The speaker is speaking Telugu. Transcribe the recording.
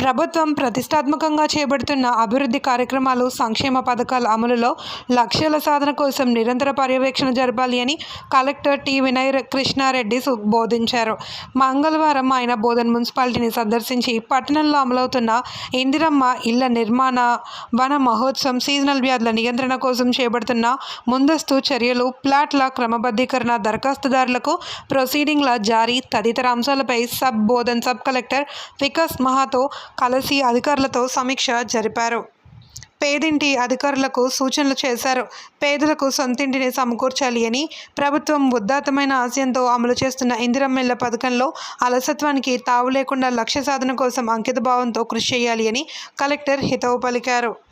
ప్రభుత్వం ప్రతిష్టాత్మకంగా చేపడుతున్న అభివృద్ధి కార్యక్రమాలు సంక్షేమ పథకాల అమలులో లక్ష్యాల సాధన కోసం నిరంతర పర్యవేక్షణ జరపాలి అని కలెక్టర్ టి వినయ్ కృష్ణారెడ్డి బోధించారు మంగళవారం ఆయన బోధన్ మున్సిపాలిటీని సందర్శించి పట్టణంలో అమలవుతున్న ఇందిరమ్మ ఇళ్ళ నిర్మాణ వన మహోత్సవం సీజనల్ వ్యాధుల నియంత్రణ కోసం చేపడుతున్న ముందస్తు చర్యలు ప్లాట్ల క్రమబద్ధీకరణ దరఖాస్తుదారులకు ప్రొసీడింగ్ల జారీ తదితర అంశాలపై sub Bodhan sub collector Vikas Mahato కలిసి అధికారులతో సమీక్ష జరిపారు. పేదింటి అధికారులకు సూచనలు చేశారు. పేదలకు సొంతింటిని సమకూర్చాలి అని ప్రభుత్వం ఉదాత్తమైన ఆశయంతో అమలు చేస్తున్న ఇందిరమ్మిళ్ళ పథకంలో అలసత్వానికి తావు లేకుండా లక్ష్య సాధన కోసం అంకితభావంతో కృషి చేయాలి అని కలెక్టర్ హితవు పలికారు.